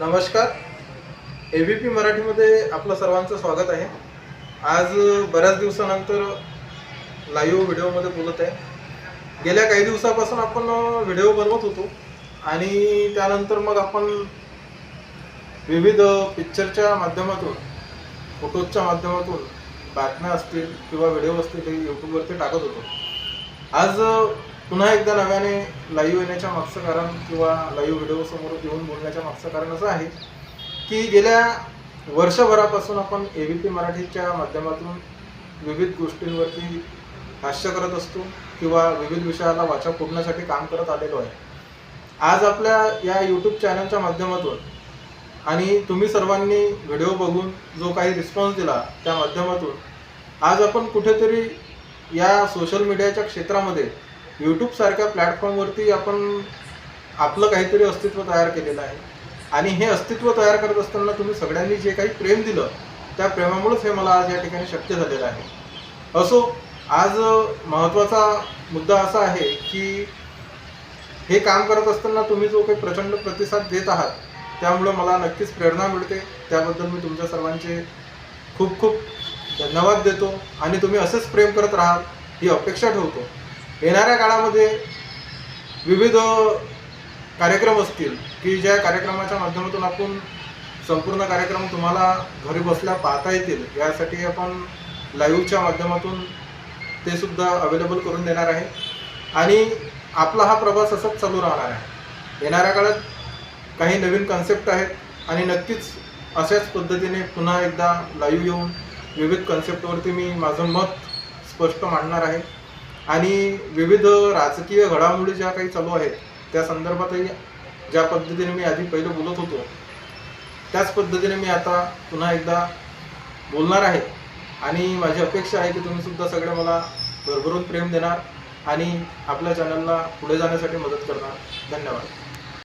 नमस्कार. A B P मराठीमध्ये आपलं सर्वांचं स्वागत आहे. आज बऱ्याच दिवसानंतर लाईव्ह व्हिडिओमध्ये बोलत आहे. गेल्या काही दिवसापासून आपण व्हिडिओ बनवत होतो. आणि त्यानंतर मग आपण विविध पिक्चरच्या माध्यमातून फोटोजच्या माध्यमातून बातम्या असतील किंवा व्हिडिओ असतील ते यूट्यूबवरती टाकत होतो. आज पुन्हा एकदा नव्याने लाईव्ह येण्याच्या मागचं कारण किंवा लाईव्ह व्हिडिओ समोर येऊन बोलण्याच्या मागचं कारण असं आहे की गेल्या वर्षभरापासून आपण ए बी पी मराठीच्या माध्यमातून विविध गोष्टींवरती भाष्य करत असतो किंवा विविध विषयाला वाचा फोडण्यासाठी काम करत आलेलो आहे. आज आपल्या या यूट्यूब चॅनलच्या माध्यमातून आणि तुम्ही सर्वांनी व्हिडिओ बघून जो काही रिस्पॉन्स दिला त्या माध्यमातून आज आपण कुठेतरी या सोशल मीडियाच्या क्षेत्रामध्ये यूट्यूबसारख्या प्लॅटफॉर्मवरती आपण आपलं काहीतरी अस्तित्व तयार केलेलं आहे. आणि हे अस्तित्व तयार करत असताना तुम्ही सगळ्यांनी जे काही प्रेम दिलं त्या प्रेमामुळेच हे मला आज या ठिकाणी शक्य झालेलं आहे. असो आज महत्त्वाचा मुद्दा असा आहे की हे काम करत असताना तुम्ही जो काही प्रचंड प्रतिसाद देत आहात त्यामुळं मला नक्कीच प्रेरणा मिळते. त्याबद्दल मी तुमच्या सर्वांचे खूप खूप धन्यवाद देतो. आणि तुम्ही असेच प्रेम करत राहाल ही अपेक्षा ठेवतो. येणाऱ्या काळामध्ये विविध कार्यक्रम असतील की ज्या कार्यक्रमाच्या माध्यमातून आपण संपूर्ण कार्यक्रम तुम्हाला घरी बसल्या पाहता येतील यासाठी आपण लाईव्हच्या माध्यमातून ते सुद्धा अवेलेबल करून देणार आहे. आणि आपला हा प्रवास असाच चालू राहणार आहे. येणाऱ्या काळात काही नवीन कन्सेप्ट आहेत आणि नक्कीच अशाच पद्धतीने पुन्हा एकदा लाईव्ह येऊन विविध कन्सेप्टवरती मी माझं मत स्पष्ट मांडणार आहे. आणि विविध राजकीय घडामोडी ज्या काही चालू आहेत त्या संदर्भातही ज्या पद्धतीने मी आधी पहिलं बोलत होतो त्याच पद्धतीने मी आता पुन्हा एकदा बोलणार आहे. आणि माझी अपेक्षा आहे की तुम्ही सुद्धा सगळे मला भरभरून प्रेम देणार आणि आपल्या चॅनलला पुढे जाण्यासाठी मदत करणार. धन्यवाद.